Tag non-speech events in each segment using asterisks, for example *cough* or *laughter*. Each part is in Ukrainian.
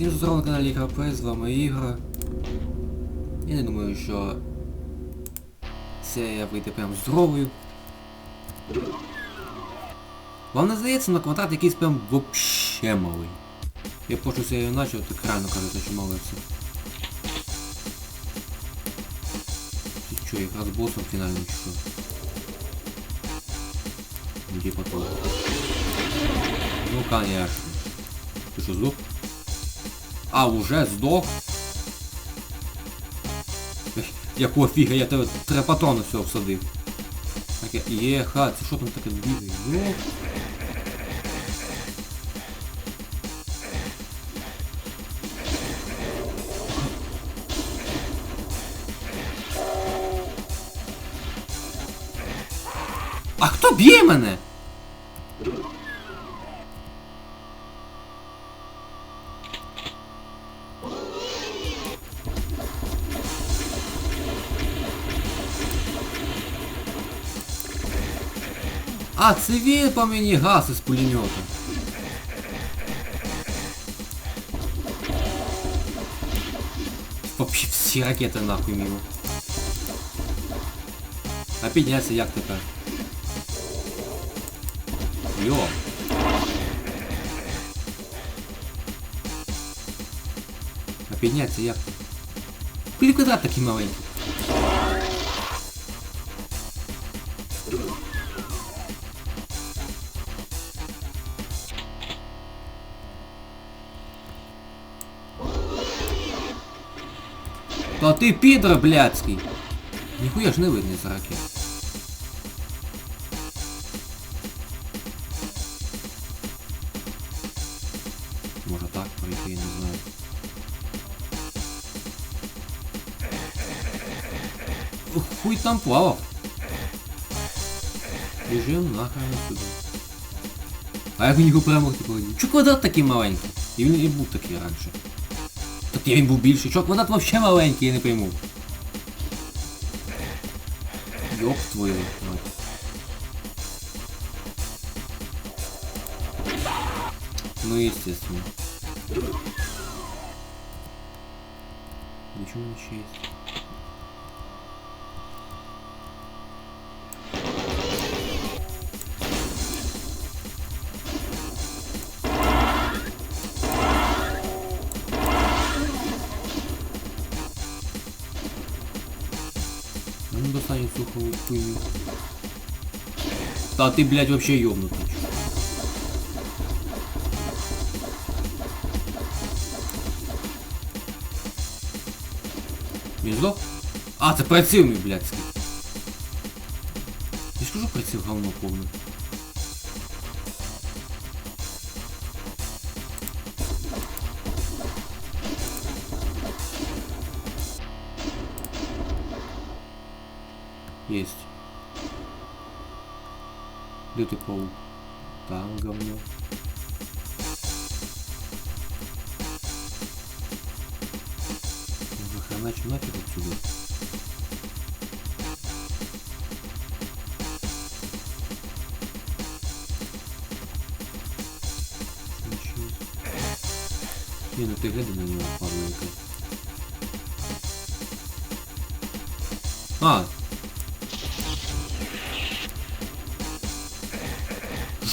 Всім здорово на каналі КП, з вами Ігор. Я не думаю, що серія вийде прям здоровою. Вам не здається на квадрат якийсь прям вообще малий. Я прошу серію начав, так реально кажете, що малий все. Ти що, якраз босом фінальним чи що? Ну, Типа того. Ну, конечно. Ти що, здох? А, уже здох? Якого фіга, я тебе три патрони всього всадив. Таке, є, ха, це що там таке бігає? А хто б'є мене? А, це він по мені газ із пулемета. Вообще всі ракети нахуй мимо. А піднятися як тепер? Йо. А піднятися як? Куди квадрат такий маленький? Та ти підра, блядський! Ніхуя ж не видно за ракет. Може так пройти, я не знаю. Хуй там плавав. Біжим нахрен сюди. А як мені його перемогти повинні? Чо квадрат такий маленький? І він і був такий. Так він був більший. Чо квадрат вообще маленький, я не пойму. Йоп твою. Ну естественно. Ничего не честь. ну достань эту ху- хуйню. Да ты, блядь, вообще ёбнутый. Він здох? А, це приціл мій, блядський. Я ж кажу приціл говно повне. Есть. Где ты паук? Там говно. Уже хреначим нафиг отсюда. Не, ну ты гляди на него, падленько. А,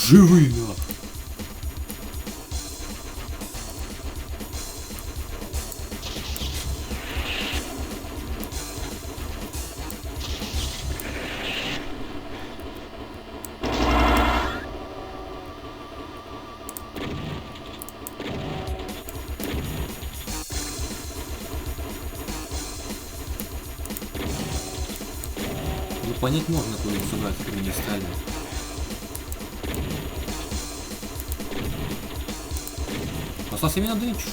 Живи на. Ну понять можно, куда сюда, как не стали. assassino é doente.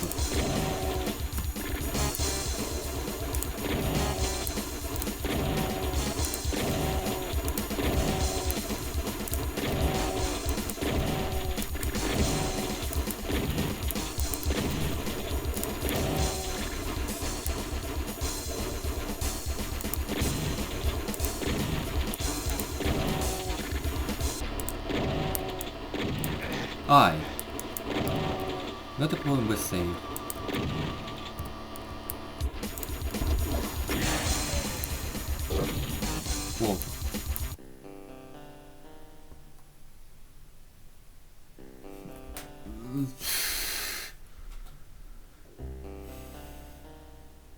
Ai. Ай. Давайте попробуем без сейв. О.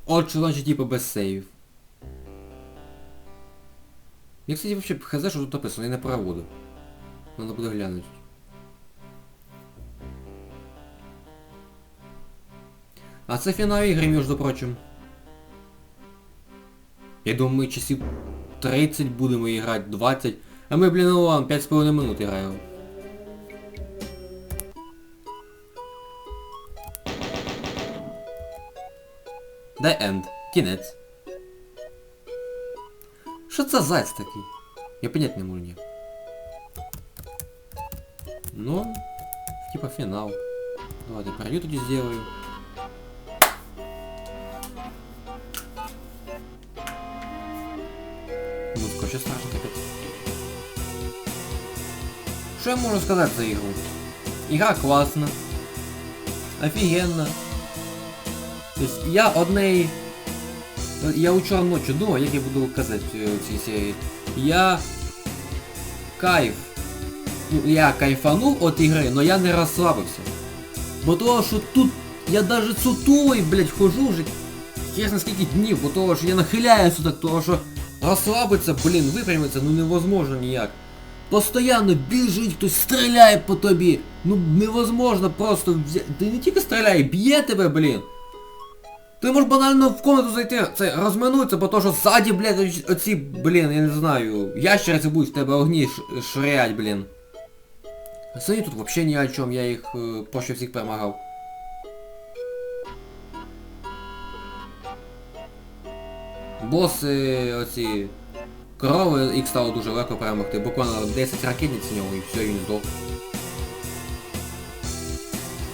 От що значить типу без сейвів. Я, кстати, вообще хз, що тут написано, я не проводив. Надо буде глянути. А це фінал ігри, між прочим. Я думаю, ми часів 30 будемо грати, 20. А ми, блін, ну ладно, 5,5 минут граємо. Дай енд. Кінець. Що це зайць такий? Я понять не можу ніяк. Ну, типа финал. Давайте пройду тоді сделаю. Музыка вообще страшно капец. Что я можу сказать за игру? Игра класна. Офігенна. Тобто я однеї... Я вчора ночі думав, як я буду казати е, в цій серії. Я... Кайф. Ну, я кайфанув від ігри, но я не розслабився. Бо того, що тут я даже сутулий, блядь, хожу вже чесно скільки днів, бо того, що я нахиляюся так, того, що розслабитися, блін, випрямитися, ну невозможно ніяк. Постоянно біжить, хтось стріляє по тобі. Ну невозможно просто взяти. Ти не тільки стріляє, б'є тебе, блін. Ти можеш банально в комнату зайти, це розминуться, бо то, що ззаді, блядь, оці- блін, я не знаю, ящериці будуть в тебе огні ш- швирять, блін. Самі тут вообще ні о чому, я їх е, проще всіх перемагав. Боси оці корови, їх стало дуже легко перемогти. Буквально 10 ракетниць з нього і все, і він здох.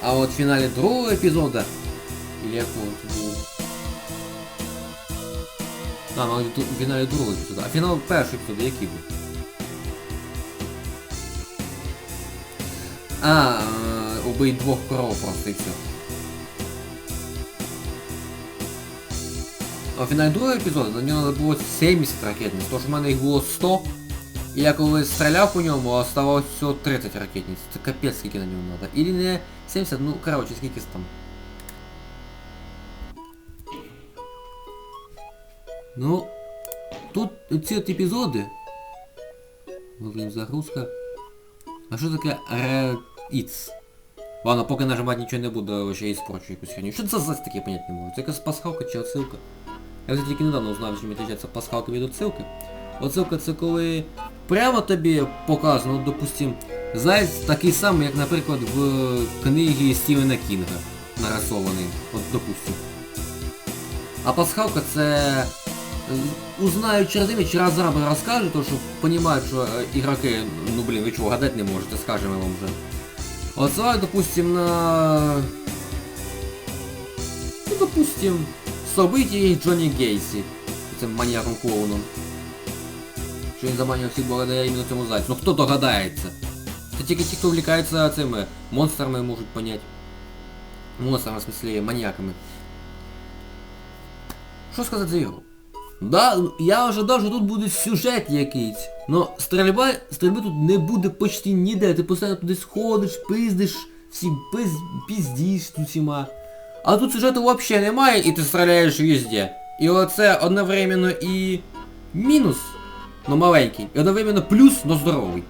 А от в фіналі другого епізода... Или якого це було? А, тут в фіналі другого епізоду. А фінал першого епізоду який був? А, е, убий двох коров просто і все. А в фіналі другого епізоду на нього треба було 70 ракетниць, тож в мене їх було 100. І я коли стріляв по ньому, оставалось всього 30 ракетниць. Це капець скільки на нього треба. Или не 70, ну короче, скільки там. Ну, тут ці от епізоди. Блин, загрузка. А що таке Reads? Ладно, поки нажимати нічого не буду, ще і спорчу якусь херню. Що це за таке понять не можу? Це якась пасхалка чи отсилка? Я вже тільки недавно узнав, що відрізняється пасхалка від отсилки. Отсилка це коли прямо тобі показано, от, допустим, заяць такий самий, як, наприклад, в книгі Стівена Кінга нарисований. От, допустим. А пасхалка це е, узнают через имя, разрабы расскажут, то что понимают, что э, игроки, ну блин, вы чего, гадать не можете, скажем я вам уже. Отсылают, допустим, на... Ну, допустим, события Джонни Гейси, цим маньяком клоуном. Що він заманював всіх благодаря іменно цьому зайцю. Ну хто догадається? Це тільки ті, хто увлекається цими монстрами, можуть понять. Монстрами, в смысле, маньяками. Що сказати за ігру? Да, я ожидав, що тут буде сюжет якийсь. Но стрільба, стрільби тут не буде почти ніде. Ти постійно туди сходиш, пиздиш, всі пиз, піздіш тут всіма. А тут сюжету взагалі немає і ти стріляєш везде. І оце одновременно і мінус, но маленький, і одновременно плюс, но здоровий.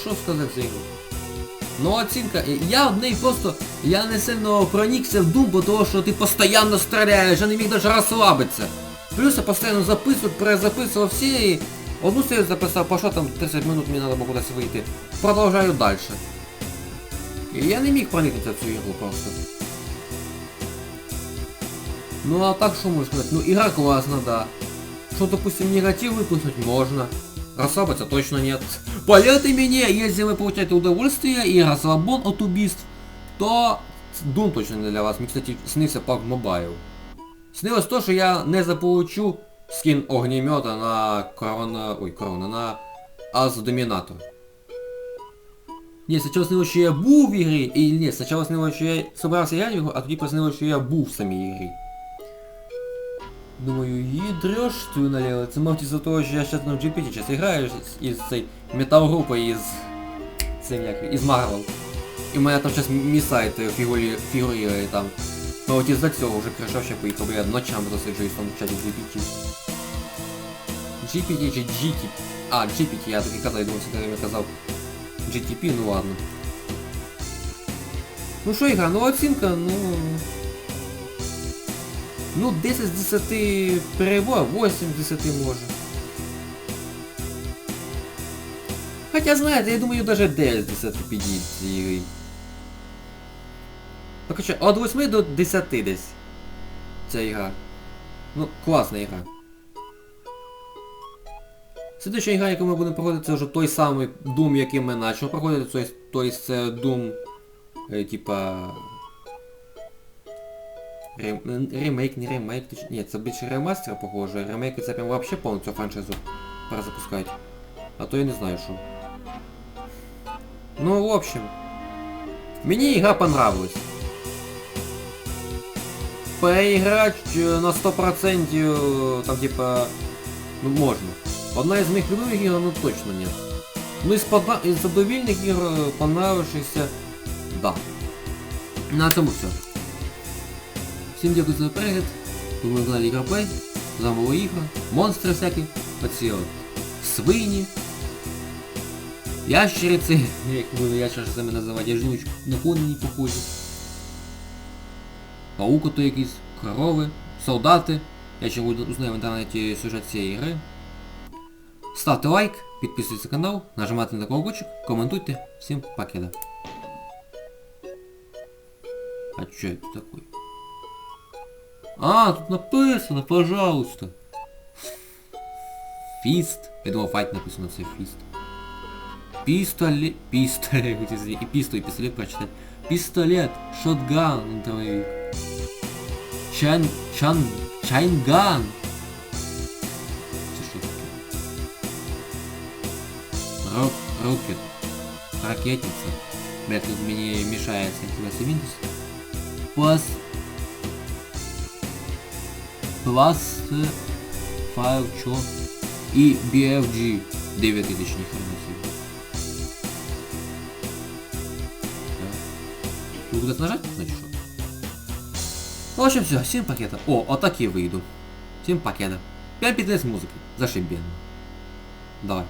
Що сказати за ігру? Ну оцінка, я в неї просто, я не сильно проникся в думку того, що ти постійно стріляєш, я не міг навіть розслабитися. Плюс я постійно записував, перезаписував всі, і одну серію записав, по що там 30 минут мені треба було кудись вийти. Продовжаю далі. І я не міг проникнутися цю ігру просто. Ну а так що можна сказати? Ну ігра класна, да. Что, допустим, негатив выпустить можно. Расслабиться точно нет. Поверьте мне, если вы получаете удовольствие и расслабон от убийств, то Doom точно не для вас. Мне, кстати, снился PUBG Mobile. Снилось то, что я не заполучу скин огнемета на корона... Ой, корона, на Аз Доминатор. Ні, спочатку снилось, що я був в ігрі, і ні, спочатку снилось, що я собирався грати в ігру, а тоді приснилось, що я був в самій ігрі. Думаю, їдреш твою наліво. Це мабуть із-за того, що я зараз на GPT час граю із цей метал групи із цим як із Marvel. І в мене там зараз мій сайт фігурі, фігурує там. Мабуть із-за цього вже крашав ще поїхав, бо я ночами досиджуюсь там в чаті GPT. GPT чи GT. А, GPT, я таки казав, я думав, все время казав GTP, ну ладно. Ну що ігра, ну оцінка, ну... Ну 10 з 10 перебор, 8 з 10 може. Хотя знаєте, я думаю, даже 9 з 10 підійде цієї. Ну короче, від 8 до 10 десь. Ця ігра. Ну, класна ігра. Слідуюча ігра, яку ми будемо проходити, це вже той самий Doom, який ми почали проходити, тобто, це Doom, е, типа... Ремейк, не ремейк, точ... Ні, це більше ремастер, похоже. Ремейки це прям вообще повністю франшизу перезапускають. А то я не знаю що. Ну, в общем. Мені ігра понравилась. Поиграть э, на 100% там типа... Ну можно. Одна из моих любимых игр, ну точно нет. Ну из, подна... из задовільних ігр э, понравившихся, да. На цьому все. Всім дякую за перегляд. Ви на каналі Ігроплей. З вами була ігра. Монстри всякі. Оці от свині. Ящериці, *laughs* як буду ящерицями називати, я ж не на коні похожі. Пауко то якісь, корови, солдати. Я ще буду узнаю в інтернеті сюжет цієї гри. Ставте лайк, підписуйтесь на канал, нажимайте на колокольчик, коментуйте. Всім покеда. А что это такое? А, тут написано, пожалуйста. Фист. Я думал, файт написано, це фист. Пистолет. Пистолет, извини. И пистол, и пистолет прочитать. Пистолет. Шотган. Чан... Чан... Чайнган. Рок... Рокет. Ракетница. Бля, тут мені мешає активація Windows. Пас... Plus файл чо и BFG 9000 ніхрена собі. Тут кудись нажать? Значить що? В общем, все, 7 пакетов. О, отак я вийду. 7 пакетов. 5 піти з музики. Зашибенно. Давай.